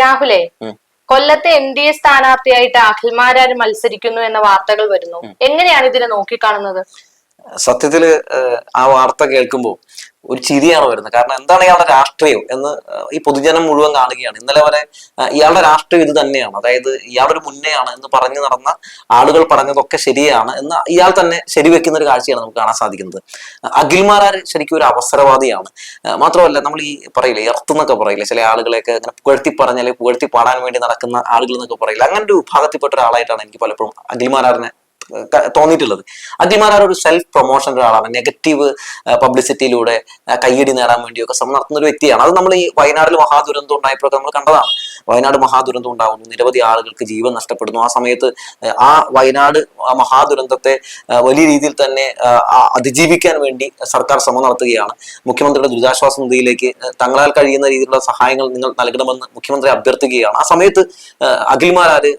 രാഹുലേ. കൊല്ലത്തെ N D A സ്ഥാനാർത്ഥിയായിട്ട് അഖിൽമാരാർ മത്സരിക്കുന്നു എന്ന വാർത്തകൾ വരുന്നു. എങ്ങനെയാണ് ഇതിനെ നോക്കിക്കാണുന്നത്? സത്യത്തിൽ ആ വാർത്ത കേൾക്കുമ്പോൾ ഒരു ചിരിയാണ് വരുന്നത്. കാരണം എന്താണ് ഇയാളുടെ രാഷ്ട്രീയം എന്ന് ഈ പൊതുജനം മുഴുവൻ കാണുകയാണ്. ഇന്നലെ വരെ ഇയാളുടെ രാഷ്ട്രീയം ഇത് തന്നെയാണ്. അതായത് ഇയാളൊരു മുന്നേയാണ് എന്ന് പറഞ്ഞു നടന്ന ആളുകൾ പറഞ്ഞതൊക്കെ ശരിയാണ് എന്ന് ഇയാൾ തന്നെ ശരിവെക്കുന്ന ഒരു കാഴ്ചയാണ് നമുക്ക് കാണാൻ സാധിക്കുന്നത്. അഖിൽമാരാർ ശരിക്കും ഒരു അവസരവാദിയാണ്. മാത്രമല്ല നമ്മൾ ഈ പറയില്ല എർത്ത് എന്നൊക്കെ പറയില്ലേ ചില ആളുകളെയൊക്കെ ഇങ്ങനെ പുകഴ്ത്തി പറഞ്ഞാൽ പുകഴ്ത്തി പാടാൻ വേണ്ടി നടക്കുന്ന ആളുകൾ എന്നൊക്കെ പറയില്ല അങ്ങനെ ഒരു വിഭാഗത്തിൽപ്പെട്ട ഒരാളായിട്ടാണ് എനിക്ക് പലപ്പോഴും അഖിൽമാരാറിനെ തോന്നിയിട്ടുള്ളത്. ആ ഒരു സെൽഫ് പ്രൊമോഷൻ ഒരാളാണ്. നെഗറ്റീവ് പബ്ലിസിറ്റിയിലൂടെ കയ്യടി നേടാൻ വേണ്ടിയൊക്കെ ശ്രമം നടത്തുന്ന ഒരു വ്യക്തിയാണ്. അത് നമ്മൾ ഈ വയനാട്ടിൽ മഹാദുരന്തം ഉണ്ടായപ്പോഴൊക്കെ നമ്മൾ കണ്ടതാണ്. വയനാട് മഹാദുരന്തം ഉണ്ടാകുന്നു. നിരവധി ആളുകൾക്ക് ജീവൻ നഷ്ടപ്പെടുന്നു. ആ സമയത്ത് ആ വയനാട് ആ മഹാദുരന്തത്തെ വലിയ രീതിയിൽ തന്നെ അതിജീവിക്കാൻ വേണ്ടി സർക്കാർ ശ്രമം നടത്തുകയാണ്. മുഖ്യമന്ത്രിയുടെ ദുരിതാശ്വാസ നിധിയിലേക്ക് തങ്ങളാൽ കഴിയുന്ന രീതിയിലുള്ള സഹായങ്ങൾ നിങ്ങൾ നൽകണമെന്ന് മുഖ്യമന്ത്രി അഭ്യർത്ഥിക്കുകയാണ്. ആ സമയത്ത് അഖിൽമാരാര്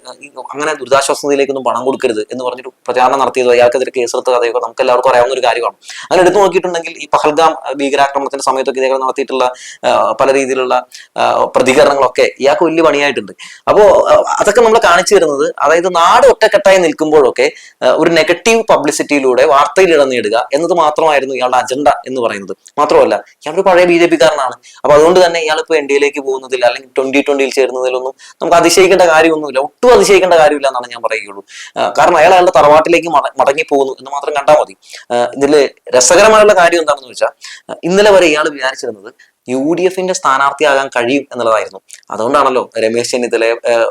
അങ്ങനെ ദുരിതാശ്വാസ നിധിയിലേക്കൊന്നും പണം കൊടുക്കരുത് എന്ന് പറഞ്ഞിട്ട് പ്രചാരണം നടത്തിയത് അയാൾക്കെതിരെ കേസെടുത്ത കഥയൊക്കെ നമുക്ക് എല്ലാവർക്കും അറിയാവുന്ന ഒരു കാര്യമാണ്. അങ്ങനെ എടുത്തു നോക്കിയിട്ടുണ്ടെങ്കിൽ ഈ പഹൽഗാം ഭീകരാക്രമണത്തിന്റെ സമയത്തൊക്കെ ഇദ്ദേഹം നടത്തിയിട്ടുള്ള പല രീതിയിലുള്ള പ്രതികരണങ്ങളൊക്കെ ഇയാൾക്ക് വലിയ പണിയായിട്ടുണ്ട്. അപ്പോ ആ, അതൊക്കെ നമ്മൾ കാണിച്ചു തരുന്നത് അതായത് നാട് ഒറ്റക്കെട്ടായി നിൽക്കുമ്പോഴൊക്കെ ഒരു നെഗറ്റീവ് പബ്ലിസിറ്റിയിലൂടെ വാർത്തയിൽ ഇടം നേടുക എന്നത് മാത്രമായിരുന്നു ഇയാളുടെ അജണ്ട എന്ന് പറയുന്നത്. മാത്രമല്ല ഇയാളൊരു പഴയ ബി ജെ പിക്കാരനാണ്. അപ്പൊ അതുകൊണ്ട് തന്നെ ഇയാൾ ഇപ്പോൾ എൻ ഡി എയിലേക്ക് പോകുന്നതിൽ അല്ലെങ്കിൽ ട്വന്റി ട്വന്റിയിൽ ചേരുന്നതിലൊന്നും നമുക്ക് അതിശയിക്കേണ്ട കാര്യമൊന്നുമില്ല. ഒട്ടും അതിശയിക്കേണ്ട കാര്യമില്ല എന്നാണ് ഞാൻ പറയുകയുള്ളൂ. കാരണം അയാൾ അയാളുടെ തറവാട്ടിലേക്ക് മടങ്ങി പോകുന്നു എന്ന് മാത്രം കണ്ടാൽ മതി. ഇതിൽ രസകരമായുള്ള കാര്യം എന്താണെന്ന് വെച്ചാൽ ഇന്നലെ വരെ ഇയാൾ വിചാരിച്ചിരുന്നത് യു ഡി എഫിന്റെ സ്ഥാനാർത്ഥിയാകാൻ കഴിയും എന്നുള്ളതായിരുന്നു. അതുകൊണ്ടാണല്ലോ രമേശ് ഏഹ്,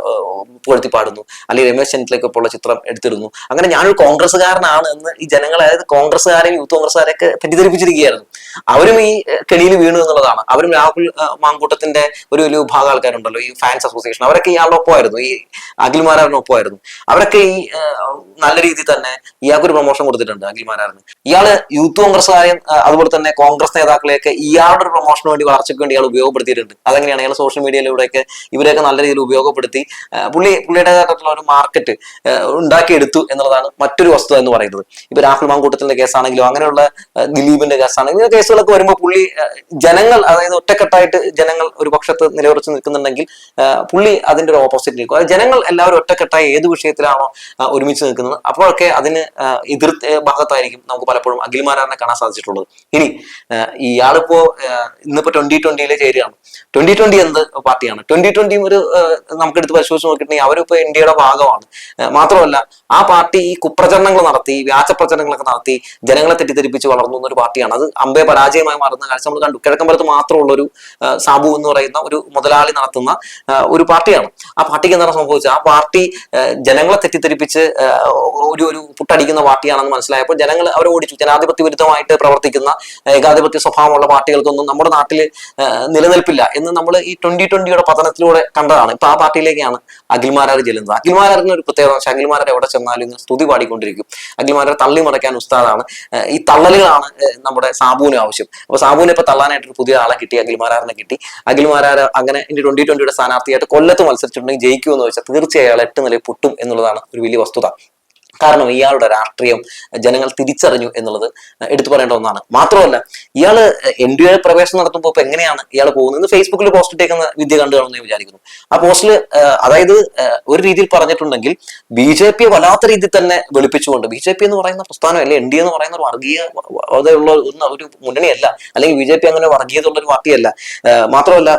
പുകഴ്ത്തി പാടുന്നു അല്ലെങ്കിൽ രമേശ് ചെന്നിത്തലയ്ക്ക് ഉള്ള ചിത്രം എടുത്തിരുന്നു അങ്ങനെ ഞാനൊരു കോൺഗ്രസ്സുകാരനാണ് എന്ന് ഈ ജനങ്ങളെ അതായത് കോൺഗ്രസ്സുകാരെയും യൂത്ത് കോൺഗ്രസ്സുകാരെയൊക്കെ തെറ്റിദ്ധരിപ്പിച്ചിരിക്കുകയായിരുന്നു. അവരും ഈ കെണിയിൽ വീണു എന്നുള്ളതാണ്. അവരും രാഹുൽ മാങ്കൂട്ടത്തിന്റെ ഒരു വലിയ വിഭാഗം ആൾക്കാരുണ്ടല്ലോ ഈ ഫാൻസ് അസോസിയേഷൻ. അവരൊക്കെ ഇയാളുടെ ഒപ്പമായിരുന്നു. ഈ അഖിൽമാരാറിന് ഒപ്പമായിരുന്നു അവരൊക്കെ ഈ നല്ല രീതിയിൽ തന്നെ ഇയാൾക്കൊരു പ്രൊമോഷൻ കൊടുത്തിട്ടുണ്ട് അഖിൽ മാരാറിന്. ഇയാൾ യൂത്ത് കോൺഗ്രസ്സുകാരെയും അതുപോലെ തന്നെ കോൺഗ്രസ് നേതാക്കളെയൊക്കെ ഇയാളുടെ ഒരു പ്രൊമോഷന് വേണ്ടി വളർച്ചയ്ക്ക് വേണ്ടി ഇയാൾ ഉപയോഗപ്പെടുത്തിയിട്ടുണ്ട്. അതെങ്ങനെയാണ് ഇയാൾ സോഷ്യൽ മീഡിയയിലൂടെയൊക്കെ ഇവരെയൊക്കെ നല്ല രീതിയിൽ ഉപയോഗപ്പെടുത്തി പുള്ളി പുള്ളിയുടേതായിട്ടുള്ള ഒരു മാർക്കറ്റ് ഉണ്ടാക്കിയെടുത്തു എന്നുള്ളതാണ് മറ്റൊരു വസ്തുത എന്ന് പറയുന്നത്. ഇപ്പൊ രാഹുൽ മാങ്കൂട്ടത്തിന്റെ കേസാണെങ്കിലും അങ്ങനെയുള്ള ദിലീപിന്റെ കേസാണെങ്കിലും ഇങ്ങനെ കേസുകളൊക്കെ വരുമ്പോൾ പുള്ളി ജനങ്ങൾ അതായത് ഒറ്റക്കെട്ടായിട്ട് ജനങ്ങൾ ഒരു പക്ഷത്ത് നിലയുറച്ച് നിൽക്കുന്നുണ്ടെങ്കിൽ പുള്ളി അതിന്റെ ഒരു ഓപ്പോസിറ്റ് നിൽക്കും ജനങ്ങൾ എല്ലാവരും ഒറ്റക്കെട്ടായി ഏത് വിഷയത്തിലാണോ ഒരുമിച്ച് നിൽക്കുന്നത് അപ്പോഴൊക്കെ അതിന് എതിർ ഭാഗത്തായിരിക്കും നമുക്ക് പലപ്പോഴും അഖിൽമാരാറിനെ കാണാൻ സാധിച്ചിട്ടുള്ളത്. ഇനി ഇയാളിപ്പോ ഇന്നിപ്പോ ട്വന്റി ട്വന്റിയിൽ ചേരുകയാണ്. ട്വന്റി ട്വന്റി എന്ത് പാർട്ടിയാണ്? ട്വന്റി ട്വന്റിയും ഒരു നമുക്ക് എടുത്ത് പരിശോധിച്ച് നോക്കിയിട്ടുണ്ടെങ്കിൽ അവരിപ്പോ ഇന്ത്യയുടെ ഭാഗമാണ്. മാത്രമല്ല ആ പാർട്ടി ഈ കുപ്രചരണങ്ങൾ നടത്തി വ്യാജ പ്രചരണങ്ങളൊക്കെ നടത്തി ജനങ്ങളെ തെറ്റിദ്ധരിപ്പിച്ച് വളർന്നു ഒരു പാർട്ടിയാണ്. അത് അമ്പേ പരാജയമായി മാറുന്ന കാഴ്ച നമ്മൾ കണ്ടു. കിഴക്കമ്പലത്ത് മാത്രമുള്ള ഒരു സാബു എന്ന് പറയുന്ന ഒരു മുതലാളി നടത്തുന്ന ഒരു പാർട്ടിയാണ്. ആ പാർട്ടിക്ക് എന്താണ് സംഭവിച്ചത്? ആ പാർട്ടി ജനങ്ങളെ തെറ്റിദ്ധരിപ്പിച്ച് ഒരു ഒരു പുട്ടടിക്കുന്ന പാർട്ടിയാണെന്ന് മനസ്സിലായപ്പോൾ ജനങ്ങൾ അവരെ ഓടിച്ചു ജനാധിപത്യ വിരുദ്ധമായിട്ട് പ്രവർത്തിക്കുന്ന ഏകാധിപത്യ സ്വഭാവമുള്ള പാർട്ടികൾക്കൊന്നും നമ്മുടെ നാട്ടിൽ നിലനിൽപ്പില്ല എന്ന് നമ്മൾ ഈ ട്വന്റി ട്വന്റിയുടെ പതനത്തിലൂടെ കണ്ടതാണ്. ഇപ്പൊ ആ പാർട്ടിയിലേക്കാണ് അഖിൽമാരാർ ചെല്ലുന്നത്. അഖിൽമാരാറിന് ഒരു പ്രത്യേകത വെച്ചാൽ അഖിൽമാരാർ എവിടെ ചെന്നാലും ഇന്ന് സ്തുതി പാടിക്കൊണ്ടിരിക്കും. അഖിൽമാരാർ തള്ളി മറയ്ക്കാൻ ഉസ്താദാണ്. ഈ തള്ളലുകളാണ് നമ്മുടെ സാബുവിന് ആവശ്യം. അപ്പൊ സാബുവിനെ ഇപ്പൊ തള്ളാനായിട്ട് പുതിയ ആളെ കിട്ടി അഖിൽമാരാറിനെ കിട്ടി. അഖിൽമാരാർ അങ്ങനെ ഇനി ട്വന്റി ട്വന്റിയുടെ സ്ഥാനാർത്ഥിയായിട്ട് കൊല്ലത്ത് മത്സരിച്ചിട്ടുണ്ടെങ്കിൽ ജയിക്കുമെന്ന് വെച്ചാൽ തീർച്ചയായും അയാൾ എട്ട് നിലയിൽ പൊട്ടും എന്നുള്ളതാണ് ഒരു വലിയ വസ്തുത. കാരണം ഇയാളുടെ രാഷ്ട്രീയം ജനങ്ങൾ തിരിച്ചറിഞ്ഞു എന്നുള്ളത് എടുത്തു പറയേണ്ട ഒന്നാണ്. മാത്രമല്ല ഇയാൾ എൻ ഡി എ പ്രവേശനം നടത്തുമ്പോൾ ഇപ്പൊ എങ്ങനെയാണ് ഇയാൾ പോകുന്നത്? ഫേസ്ബുക്കിൽ പോസ്റ്റ് ഇട്ടേക്കുന്ന വിദ്യ കണ്ടു ഞാൻ വിചാരിക്കുന്നു. ആ പോസ്റ്റിൽ അതായത് ഒരു രീതിയിൽ പറഞ്ഞിട്ടുണ്ടെങ്കിൽ ബി ജെ പിയെ വല്ലാത്ത രീതിയിൽ തന്നെ വെളുപ്പിച്ചുകൊണ്ട് ബി ജെ പി എന്ന് പറയുന്ന പ്രസ്ഥാനം അല്ലെ എൻ ഡി എന്ന് പറയുന്ന ഒരു വർഗീയ ഉള്ള ഒരു- മുന്നണിയല്ല അല്ലെങ്കിൽ ബി ജെ പി അങ്ങനെ വർഗീയത ഉള്ള ഒരു പാർട്ടിയല്ല മാത്രമല്ല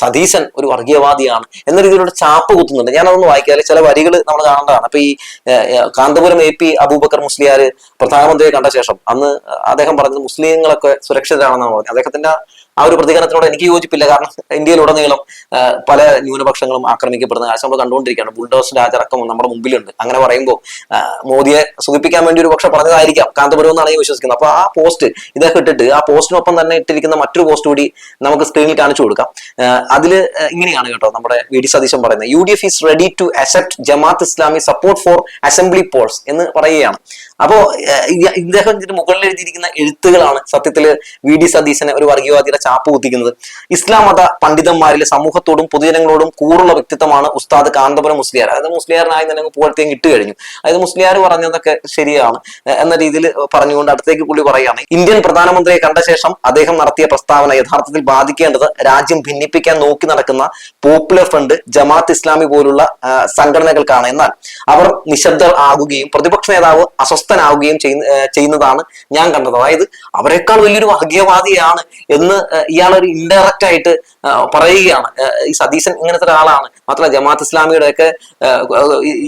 സതീശൻ ഒരു വർഗീയവാദിയാണ് എന്ന രീതിയിലുള്ള ചാപ്പ് കുത്തുന്നുണ്ട്. ഞാൻ അതൊന്ന് വായിക്കാതെ ചില വരികൾ നമ്മൾ കാണേണ്ടതാണ് അപ്പൊ ഈ കാന്തപുരം എ പി അബൂബക്കർ മുസ്ലിയാർ പ്രധാനമന്ത്രിയെ കണ്ട ശേഷം അന്ന് അദ്ദേഹം പറഞ്ഞത് മുസ്ലിങ്ങളൊക്കെ സുരക്ഷിതരാണെന്നാണ് പറഞ്ഞത്. അദ്ദേഹത്തിന്റെ ആ ഒരു പ്രതികരണത്തിനോട് എനിക്ക് യോജിപ്പില്ല. കാരണം ഇന്ത്യയിലുടനീളം പല ന്യൂനപക്ഷങ്ങളും ആക്രമിക്കപ്പെടുന്ന കാഴ്ച നമ്മൾ കണ്ടുകൊണ്ടിരിക്കുകയാണ്. ബുൾഡോസ് രാജടക്കം നമ്മുടെ മുമ്പിലുണ്ട്. അങ്ങനെ പറയുമ്പോൾ മോദിയെ സുഖിപ്പിക്കാൻ വേണ്ടി ഒരു പക്ഷെ പറഞ്ഞതായിരിക്കാം. കാന്തപുരം എന്നാണ് ഞാൻ വിശ്വസിക്കുന്നത്. അപ്പൊ ആ പോസ്റ്റ് ഇതൊക്കെ ഇട്ടിട്ട് ആ പോസ്റ്റിനൊപ്പം തന്നെ ഇട്ടിരിക്കുന്ന മറ്റൊരു പോസ്റ്റ് കൂടി നമുക്ക് സ്ക്രീനിൽ കാണിച്ചു കൊടുക്കാം. അതിൽ ഇങ്ങനെയാണ് കേട്ടോ നമ്മുടെ വി. ഡി. സതീശൻ പറയുന്നത്. U D F is ready to accept Jamaat Islami support for assembly polls എന്ന് പറയുകയാണ്. അപ്പോ ഏഹ്, ഇദ്ദേഹം മുകളിൽ എഴുതിയിരിക്കുന്ന എഴുത്തുകളാണ് സത്യത്തിൽ വി. ഡി. സതീശനെ ഒരു വർഗീയവാദിയുടെ ചാപ്പ് കുത്തിക്കുന്നത്. ഇസ്ലാം മത പണ്ഡിതന്മാരിലെ സമൂഹത്തോടും പൊതുജനങ്ങളോടും കൂറുള്ള വ്യക്തിത്വമാണ് ഉസ്താദ് കാന്തപുരം മുസ്ലിയാർ. അതായത് മുസ്ലിയാറിനായി തന്നെ പുകഴ്ത്തിയും ഇട്ട് കഴിഞ്ഞു. അതായത് മുസ്ലിയാർ പറഞ്ഞതൊക്കെ ശരിയാണ്. എന്ന രീതിയിൽ പറഞ്ഞുകൊണ്ട് അടുത്തേക്ക് പുള്ളി പറയുകയാണ്. ഇന്ത്യൻ പ്രധാനമന്ത്രിയെ കണ്ട ശേഷം അദ്ദേഹം നടത്തിയ പ്രസ്താവന യഥാർത്ഥത്തിൽ ബാധിക്കേണ്ടത് രാജ്യം ഭിന്നിപ്പിക്കാൻ നോക്കി നടക്കുന്ന പോപ്പുലർ ഫ്രണ്ട് ജമാഅത്ത് ഇസ്ലാമി പോലുള്ള സംഘടനകൾക്കാണ്. എന്നാൽ അവർ നിശബ്ദർ ആകുകയും പ്രതിപക്ഷ നേതാവ് അസ്വസ്ഥനാവുകയും ചെയ്യുന്നതാണ് ഞാൻ കണ്ടത്. അതായത് അവരെക്കാൾ വലിയൊരു വർഗീയവാദിയാണ് എന്ന് ഇയാളൊരു ഇൻഡയറക്റ്റ് ആയിട്ട് പറയുകയാണ്. ഈ സതീശൻ ഇങ്ങനത്തെ ഒരാളാണ്. മാത്രമല്ല ജമാഅത്ത് ഇസ്ലാമിയുടെ ഒക്കെ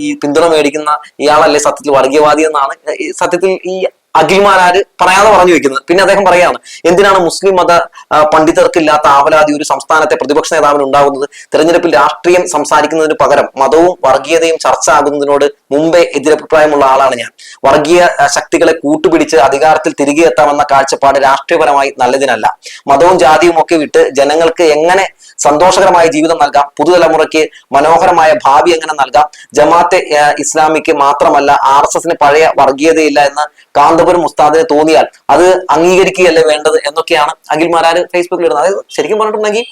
ഈ പിന്തുണ മേടിക്കുന്ന ഇയാളല്ലേ സത്യത്തിൽ വർഗീയവാദി എന്നാണ്. സത്യത്തിൽ ഈ അഖിൽമാരാര് പറയാതെ പറഞ്ഞു വെക്കുന്നത് പിന്നെ അദ്ദേഹം പറയാണ് എന്തിനാണ് മുസ്ലിം മത പണ്ഡിതർക്കില്ലാത്ത ആവലാതി ഒരു സംസ്ഥാനത്തെ പ്രതിപക്ഷ നേതാവിന് ഉണ്ടാകുന്നത്? തെരഞ്ഞെടുപ്പിൽ രാഷ്ട്രീയം സംസാരിക്കുന്നതിന് പകരം മതവും വർഗീയതയും ചർച്ച ആകുന്നതിനോട് മുമ്പേ എതിരഭിപ്രായമുള്ള ആളാണ് ഞാൻ. വർഗീയ ശക്തികളെ കൂട്ടുപിടിച്ച് അധികാരത്തിൽ തിരികെ എത്താമെന്ന കാഴ്ചപ്പാട് രാഷ്ട്രീയപരമായി നല്ലതിനല്ല. മതവും ജാതിയും ഒക്കെ വിട്ട് ജനങ്ങൾക്ക് എങ്ങനെ സന്തോഷകരമായ ജീവിതം നൽകാം. പുതുതലമുറയ്ക്ക് മനോഹരമായ ഭാവി എങ്ങനെ നൽകാം? ജമാഅത്തെ ഇസ്ലാമിക്ക് മാത്രമല്ല ആർ എസ് എസിന് പഴയ വർഗീയതയില്ല എന്ന് കാന്തപുരം ഉസ്താദിന് തോന്നിയാൽ അത് അംഗീകരിക്കുകയല്ലേ വേണ്ടത് എന്നൊക്കെയാണ് അഖിൽ മാരാർ ഫേസ്ബുക്കിൽ ഇടുന്നത്. അതായത് ശരിക്കും പറഞ്ഞിട്ടുണ്ടെങ്കിൽ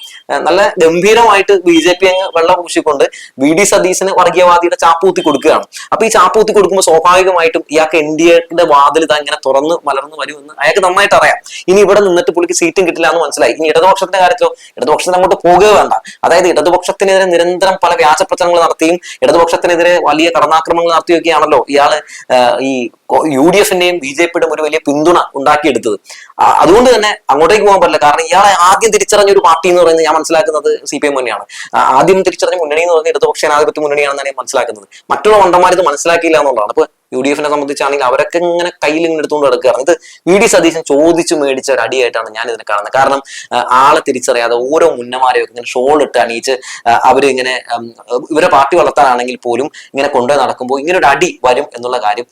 നല്ല ഗംഭീരമായിട്ട് ബി ജെ പി അങ്ങ് വെള്ളം പൂശിക്കൊണ്ട് വി ഡി സതീശന് വർഗീയവാദിയുടെ ചാപ്പൂത്തി കൊടുക്കുകയാണ്. അപ്പൊ ഈ ചാപ്പൂത്തി കൊടുക്കുമ്പോൾ സ്വാഭാവികമായിട്ടും ഇയാൾക്ക് എൻ ഡി എയുടെ വാതിൽ ഇതാ ഇങ്ങനെ തുറന്ന് മലർന്ന് വരുമെന്ന് അയാൾക്ക് നന്നായിട്ട് അറിയാം ഇനി ഇവിടെ നിന്നിട്ട് പുള്ളിക്ക് സീറ്റും കിട്ടില്ല എന്ന് മനസ്സിലായി. ഇനി ഇടതുപക്ഷത്തിന്റെ കാര്യത്തിലോ ഇടതുപക്ഷത്തിന് അങ്ങോട്ട് പോകുക വേണ്ട. അതായത് ഇടതുപക്ഷത്തിനെതിരെ നിരന്തരം പല വ്യാജ പ്രചരണങ്ങൾ നടത്തിയും ഇടതുപക്ഷത്തിനെതിരെ വലിയ കടന്നാക്രമങ്ങൾ നടത്തിയൊക്കെയാണല്ലോ ഇയാൾ ഈ യു ഡി എഫിന്റെയും ബി ജെ പിയുടെയും ഒരു വലിയ പിന്തുണ ഉണ്ടാക്കിയെടുത്തത്. അതുകൊണ്ട് തന്നെ അങ്ങോട്ടേക്ക് പോകാൻ പറ്റില്ല. കാരണം ഇയാളെ ആദ്യം തിരിച്ചറിഞ്ഞ ഒരു പാർട്ടി എന്ന് പറയുന്നത് ഞാൻ മനസ്സിലാക്കുന്നത് സി പി എം തന്നെയാണ്. ആദ്യം തിരിച്ചറിഞ്ഞ മുന്നണി എന്ന് പറയുന്നത് ഇടതുപക്ഷ ജനാധിപത്യ മുന്നണിയാണെന്നാണ് ഞാൻ മനസ്സിലാക്കുന്നത്. മറ്റുള്ള മണ്ടന്മാർ ഇത് മനസ്സിലാക്കിയില്ല എന്നുള്ളതാണ്. അപ്പൊ യു ഡി എഫിനെ സംബന്ധിച്ചാണെങ്കിൽ അവരൊക്കെ ഇങ്ങനെ കയ്യിൽ ഇങ്ങനെ എടുത്തുകൊണ്ട് കിടക്കുകയാണ് ഇത് വി ഡി സതീശൻ ചോദിച്ചു മേടിച്ച ഒരു അടിയായിട്ടാണ് ഞാൻ ഇതിനെ കാണുന്നത്. കാരണം ആളെ തിരിച്ചറിയാതെ ഓരോ മുന്നമാരെയും ഇങ്ങനെ ഷോൾ ഇട്ട് അണിയിച്ച് അവരിങ്ങനെ ഇവരെ പാർട്ടി വളർത്താനാണെങ്കിൽ പോലും ഇങ്ങനെ കൊണ്ടുപോയി നടക്കുമ്പോൾ ഇങ്ങനെ ഒരു അടി വരും എന്നുള്ള കാര്യം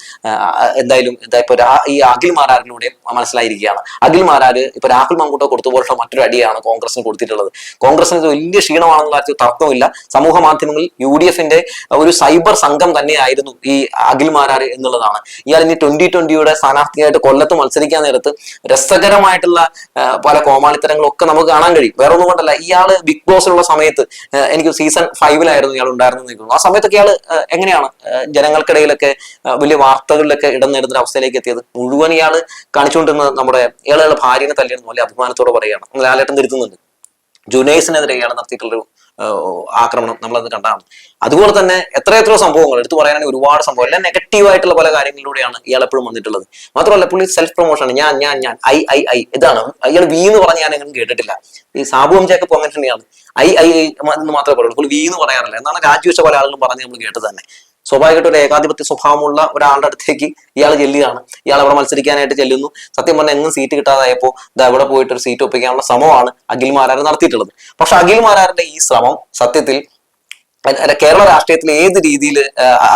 എന്തായാലും എന്താ ഇപ്പൊ ഈ അഖിൽ മാരാറിലൂടെ മനസ്സിലായിരിക്കുകയാണ്. അഖിൽ മാരാര് ഇപ്പൊ രാഹുൽ മങ്കൂട്ടോ കൊടുത്ത പോലുള്ള മറ്റൊരു അടിയാണ് കോൺഗ്രസിന് കൊടുത്തിട്ടുള്ളത്. കോൺഗ്രസിന് ഇത് വലിയ ക്ഷീണമാണെന്നുള്ള തർക്കമില്ല. സമൂഹ മാധ്യമങ്ങളിൽ യു ഡി എഫിന്റെ ഒരു സൈബർ സംഘം തന്നെയായിരുന്നു ഈ അഖിൽ മാരാര് എന്നുള്ളതാണ്. ഇയാൾ ഇനി ട്വന്റി ട്വന്റിയുടെ സ്ഥാനാർത്ഥിയായിട്ട് കൊല്ലത്ത് മത്സരിക്കാൻ നേരത്ത് രസകരമായിട്ടുള്ള പല കോമാളിത്തരങ്ങളും ഒക്കെ നമുക്ക് കാണാൻ കഴിയും. വേറെ ഒന്നും കൊണ്ടല്ല ഇയാൾ ബിഗ് ബോസിലുള്ള സമയത്ത് എനിക്ക് സീസൺ ഫൈവിലായിരുന്നു ഇയാൾ ഉണ്ടായിരുന്നു നിൽക്കുന്നു ആ സമയത്തൊക്കെ ഇയാൾ എങ്ങനെയാണ് ജനങ്ങൾക്കിടയിലൊക്കെ വലിയ വാർത്തകളിലൊക്കെ ഇടം നേടുന്ന അവസ്ഥയിലേക്ക് എത്തിയത്? മുഴുവൻ ഇയാൾ കാണിച്ചുകൊണ്ടിരുന്നത് നമ്മുടെ ഇയാളുടെ ഭാര്യനെ തല്ലിയെന്ന് വലിയ അഭിമാനത്തോടെ പറയുകയാണ്. ലാലേട്ടൻ തിരുത്തുന്നുണ്ട്. ജുനൈസിനെതിരെ ഇയാൾ നടത്തിയിട്ടുള്ളൊരു ആക്രമണം നമ്മളത് കണ്ടാണ്. അതുപോലെ തന്നെ എത്ര സംഭവങ്ങൾ എടുത്തു പറയാനാണെങ്കിൽ ഒരുപാട് സംഭവം. എല്ലാം നെഗറ്റീവ് ആയിട്ടുള്ള പല കാര്യങ്ങളിലൂടെയാണ് ഇയാൾ എപ്പോഴും വന്നിട്ടുള്ളത്. മാത്രമല്ല പുള്ളി സെൽഫ് പ്രൊമോഷൻ ഞാൻ ഞാൻ ഞാൻ ഐ ഐ ഐ ഇതാണ്. അയാൾ വി എന്ന് പറഞ്ഞ് ഞാൻ എങ്ങനെ കേട്ടിട്ടില്ല. ഈ സാബുവും ചേക്കപ്പ് അങ്ങനെ തന്നെയാണ് ഐ ഐ ഐ എന്ന് മാത്രമേ പറയുള്ളൂ. പുള്ളി വി എന്ന് പറയാറില്ല. എന്നാണ് രാജിവെച്ച പല ആളുകളും പറഞ്ഞ് നമ്മൾ കേട്ടത് തന്നെ. സ്വാഭാവികമായിട്ട് ഒരു ഏകാധിപത്യ സ്വഭാവമുള്ള ഒരാളുടെ അടുത്തേക്ക് ഇയാൾ ചെല്ലുകയാണ്. ഇയാൾ അവിടെ മത്സരിക്കാനായിട്ട് ചെല്ലുന്നു. സത്യം പറഞ്ഞാൽ എങ്ങും സീറ്റ് കിട്ടാതായപ്പോൾ ഇത് അവിടെ പോയിട്ട് ഒരു സീറ്റ് ഒപ്പിക്കാനുള്ള ശ്രമമാണ് അഖിൽ മാരാർ നടത്തിയിട്ടുള്ളത്. പക്ഷെ അഖിൽ മാരാറിന്റെ ഈ ശ്രമം സത്യത്തിൽ കേരള രാഷ്ട്രീയത്തിൽ ഏത് രീതിയിൽ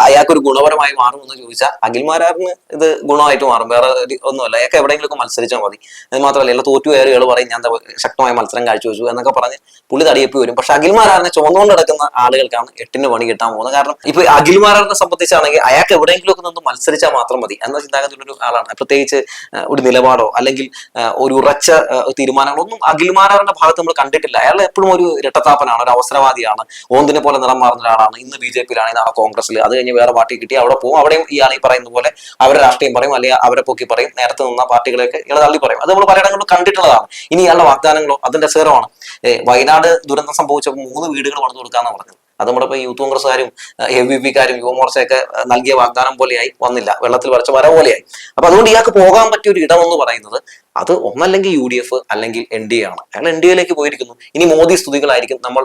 അയാൾക്ക് ഒരു ഗുണപരമായി മാറുമെന്ന് ചോദിച്ചാൽ അഖിൽ മാരാറിന് ഇത് ഗുണമായിട്ട് മാറും. വേറെ ഒന്നുമല്ല അയാൾക്ക് എവിടെയെങ്കിലും മത്സരിച്ചാൽ മതി. അത് മാത്രമല്ല എല്ലാ തോറ്റു ഇയാൾ പറയും ഞാൻ ശക്തമായ മത്സരം കാഴ്ചവെച്ചു എന്നൊക്കെ പറഞ്ഞ് പുള്ളി തടിയപ്പി വരും. പക്ഷെ അഖിൽ മാരാറിനെ ചുമന്നുകൊണ്ട് കിടക്കുന്ന ആളുകൾക്കാണ് എട്ടിന് പണി കിട്ടാൻ പോകുന്നത്. കാരണം ഇപ്പൊ അഖിൽ മാരാറിനെ സംബന്ധിച്ചാണെങ്കിൽ അയാൾക്ക് എവിടെയെങ്കിലും ഒക്കെ നിന്ന് മത്സരിച്ചാൽ മാത്രം മതി എന്ന ചിന്താഗതിയുള്ള ആളാണ്. പ്രത്യേകിച്ച് ഒരു നിലപാടോ അല്ലെങ്കിൽ ഒരു ഉറച്ച തീരുമാനങ്ങളൊന്നും തീരുമാനങ്ങളോ ഒന്നും അഖിൽ മാരാറിന്റെ ഭാഗത്ത് നമ്മൾ കണ്ടിട്ടില്ല. അയാൾ എപ്പോഴും ഒരു രട്ടത്താപ്പനാണ് ഒരു അവസരവാദിയാണ്. ഓന്തിനെ പോലെ നിറം മാറുന്ന ഒരാളാണ്. ഇന്ന് ബി ജെ പിയിലാണ് നാളെ കോൺഗ്രസിൽ അത് കഴിഞ്ഞ് വേറെ പാർട്ടി കിട്ടി അവിടെ പോകും അവിടെയും ഇയാൾ ഈ പറയുന്ന പോലെ അവരെ രാഷ്ട്രീയം പറയും അല്ലെങ്കിൽ അവരെ പൊക്കി പറയും നേരത്തെ നിന്ന പാർട്ടികളെയൊക്കെ ഇയാൾ തള്ളി പറയും. അത് നമ്മൾ പലയിടങ്ങളിലും കണ്ടിട്ടുള്ളതാണ്. ഇനി ഇയാളുടെ വാഗ്ദാനങ്ങളോ അതിന്റെ സേറമാണ്. വയനാട് ദുരന്തം സംഭവിച്ചപ്പോൾ മൂന്ന് വീടുകൾ പണിത് കൊടുക്കാന്ന് പറഞ്ഞത്. അത് നമ്മുടെ ഇപ്പൊ യൂത്ത് കോൺഗ്രസ്സുകാരും എ ബി പിക്കാരും യുവമോർച്ചയൊക്കെ നൽകിയ വാഗ്ദാനം പോലെയായി വന്നില്ല. വെള്ളത്തിൽ വരച്ച വര പോലെയായി. അപ്പൊ അതുകൊണ്ട് ഇയാൾക്ക് പോകാൻ പറ്റിയ ഒരു ഇടം എന്ന് പറയുന്നത് അത് ഒന്നല്ലെങ്കിൽ യു ഡി എഫ് അല്ലെങ്കിൽ എൻ ഡി എ ആണ്. അയാൾ എൻ ഡി എയിലേക്ക് പോയിരിക്കുന്നു. ഇനി മോദി സ്തുതികളായിരിക്കും നമ്മൾ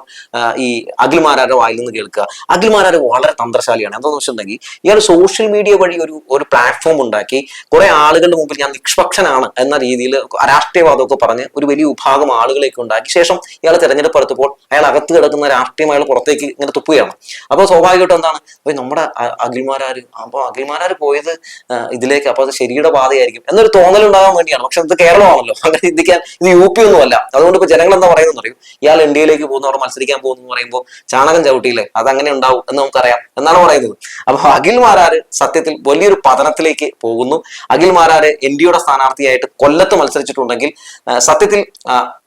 ഈ അഖിൽമാരാരുടെ വായിൽ നിന്ന് കേൾക്കുക. അഖിൽമാരാര് വളരെ തന്ത്രശാലിയാണ്. എന്താണെന്ന് വെച്ചിട്ടുണ്ടെങ്കിൽ ഇയാൾ സോഷ്യൽ മീഡിയ വഴി ഒരു ഒരു പ്ലാറ്റ്ഫോം ഉണ്ടാക്കി കുറെ ആളുകളുടെ മുമ്പിൽ ഞാൻ നിഷ്പക്ഷനാണ് എന്ന രീതിയിൽ രാഷ്ട്രീയവാദമൊക്കെ പറഞ്ഞ് ഒരു വലിയ വിഭാഗം ആളുകളെയൊക്കെ ഉണ്ടാക്കി ശേഷം ഇയാൾ തെരഞ്ഞെടുപ്പ് എടുത്തപ്പോൾ അയാൾ അകത്ത് കിടക്കുന്ന രാഷ്ട്രീയം അയാൾ പുറത്തേക്ക് ഇങ്ങനെ തുപ്പുകയാണ്. അപ്പോൾ സ്വാഭാവികമായിട്ടും എന്താണ്? അപ്പൊ നമ്മുടെ അഖിൽമാരാര് അപ്പൊ അഖിൽമാരാര് പോയത് ഇതിലേക്ക് അപ്പോൾ അത് ശരിയുടെ പാതയായിരിക്കും എന്നൊരു തോന്നലുണ്ടാകാൻ വേണ്ടിയാണ്. പക്ഷെ ഇത് കേരളമാണല്ലോ. അങ്ങനെ ചിന്തിക്കാൻ ഇത് യു പി ഒന്നുമല്ല. അതുകൊണ്ട് ഇപ്പൊ ജനങ്ങൾ എന്താ പറയുന്നത് അറിയും? ഇയാൾ എയിലേക്ക് പോകുന്നു അവിടെ മത്സരിക്കാൻ പോകുന്നു എന്ന് പറയുമ്പോൾ ചാണകം ചവിട്ടിയില്ലേ അത് അങ്ങനെ ഉണ്ടാവും എന്ന് നമുക്കറിയാം എന്നാണ് പറയുന്നത്. അപ്പൊ അഖിൽ മാരാർ സത്യത്തിൽ വലിയൊരു പതനത്തിലേക്ക് പോകുന്നു. അഖിൽ മാരാർ എൻ ഡി യുടെ സ്ഥാനാർത്ഥിയായിട്ട് കൊല്ലത്ത് മത്സരിച്ചിട്ടുണ്ടെങ്കിൽ സത്യത്തിൽ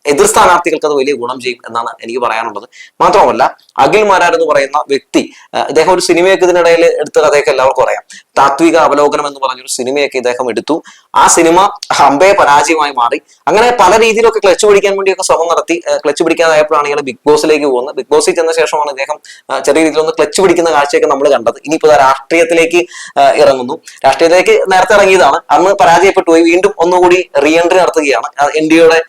എതിർ സ്ഥാനാർത്ഥികൾക്ക് അത് വലിയ ഗുണം ചെയ്യും എന്നാണ് എനിക്ക് പറയാനുള്ളത്. മാത്രമല്ല അഖിൽ മാരാർ എന്ന് പറയുന്ന വ്യക്തി ഇദ്ദേഹം ഒരു സിനിമയൊക്കെ ഇതിനിടയിൽ എടുത്ത കഥയൊക്കെ എല്ലാവർക്കും അറിയാം. താത്വിക അവലോകനം എന്ന് പറഞ്ഞൊരു സിനിമയൊക്കെ ഇദ്ദേഹം എടുത്തു. ആ സിനിമ ഹംബയെ പരാജയമായി മാറി. അങ്ങനെ പല രീതിയിലൊക്കെ ക്ലച്ച് പിടിക്കാൻ വേണ്ടിയൊക്കെ ശ്രമം നടത്തി ക്ലച്ച് പിടിക്കാതായപ്പോഴാണ് ഇയാൾ ബിഗ് ബോസിലേക്ക് പോകുന്നത്. ബിഗ് ബോസിൽ ചെന്ന ശേഷമാണ് ഇദ്ദേഹം ചെറിയ രീതിയിലൊന്ന് ക്ലച്ച് പിടിക്കുന്ന കാഴ്ചയൊക്കെ നമ്മൾ കണ്ടത്. ഇനിയിപ്പോൾ രാഷ്ട്രീയത്തിലേക്ക് ഇറങ്ങുന്നു. രാഷ്ട്രീയത്തിലേക്ക് നേരത്തെ ഇറങ്ങിയതാണ്. അന്ന് പരാജയപ്പെട്ടു പോയി. വീണ്ടും ഒന്നുകൂടി റീ എൻട്രി നടത്തുകയാണ് എൻ ഡി എയുടെ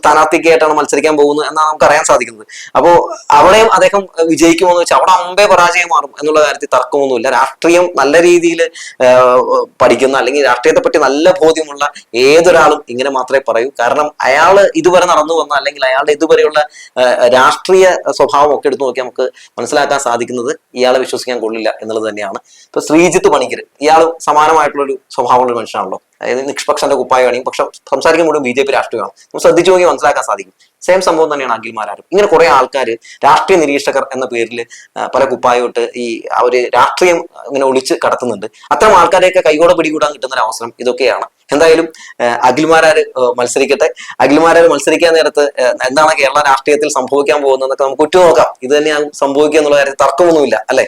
സ്ഥാനാർത്ഥിക്കായിട്ടാണ് മത്സരിക്കാൻ പോകുന്നത് എന്നാണ് നമുക്ക് അറിയാൻ സാധിക്കുന്നത്. അപ്പോൾ അവിടെയും അദ്ദേഹം വിജയിക്കുമോ എന്ന് വെച്ചാൽ അവിടെ അമ്പേ പരാജയം മാറും എന്നുള്ള കാര്യത്തിൽ തർക്കമൊന്നുമില്ല. രാഷ്ട്രീയം നല്ല രീതിയിൽ പഠിക്കുന്ന അല്ലെങ്കിൽ രാഷ്ട്രീയത്തെ പറ്റി നല്ല ബോധ്യമുള്ള ഏതൊരാളും ഇങ്ങനെ മാത്രമേ പറയൂ. കാരണം അയാൾ ഇതുവരെ നടന്നു വന്ന അല്ലെങ്കിൽ അയാളുടെ ഇതുവരെയുള്ള രാഷ്ട്രീയ സ്വഭാവം ഒക്കെ എടുത്തു നോക്കി നമുക്ക് മനസ്സിലാക്കാൻ സാധിക്കുന്നത് ഇയാളെ വിശ്വസിക്കാൻ കൊള്ളില്ല എന്നുള്ളത് തന്നെയാണ്. ഇപ്പൊ ശ്രീജിത്ത് പണിക്കർ ഇയാൾ സമാനമായിട്ടുള്ള ഒരു സ്വഭാവമുള്ള മനുഷ്യനാണല്ലോ. അതായത് നിഷ്പക്ഷന്റെ കുപ്പായാണ് പക്ഷെ സംസാരിക്കാൻ മുഴുവൻ ബി ജെ പി രാഷ്ട്രീയമാണ്. നമുക്ക് ശ്രദ്ധിച്ചു നോക്കി മനസ്സിലാക്കാൻ സാധിക്കും. സെയിം സംഭവം തന്നെയാണ് അഖിൽ മാരാരും. ഇങ്ങനെ കുറെ ആൾക്കാർ രാഷ്ട്രീയ നിരീക്ഷകർ എന്ന പേരിൽ പല കുപ്പായോട്ട് ഈ അവർ രാഷ്ട്രീയം ഇങ്ങനെ ഒളിച്ച് കടത്തുന്നുണ്ട്. അത്തരം ആൾക്കാരെയൊക്കെ കൈകോടെ പിടികൂടാൻ കിട്ടുന്ന ഒരു അവസരം ഇതൊക്കെയാണ് എന്തായാലും അഖിൽമാരാർ മത്സരിക്കട്ടെ. അഖിൽമാരാർ മത്സരിക്കാൻ നേരത്ത് എന്താണ് കേരള രാഷ്ട്രീയത്തിൽ സംഭവിക്കാൻ പോകുന്നതെന്നൊക്കെ നമുക്ക് ഉറ്റുനോക്കാം. ഇത് തന്നെയാണ് സംഭവിക്കുക എന്നുള്ള കാര്യത്തിൽ തർക്കമൊന്നുമില്ല അല്ലെ?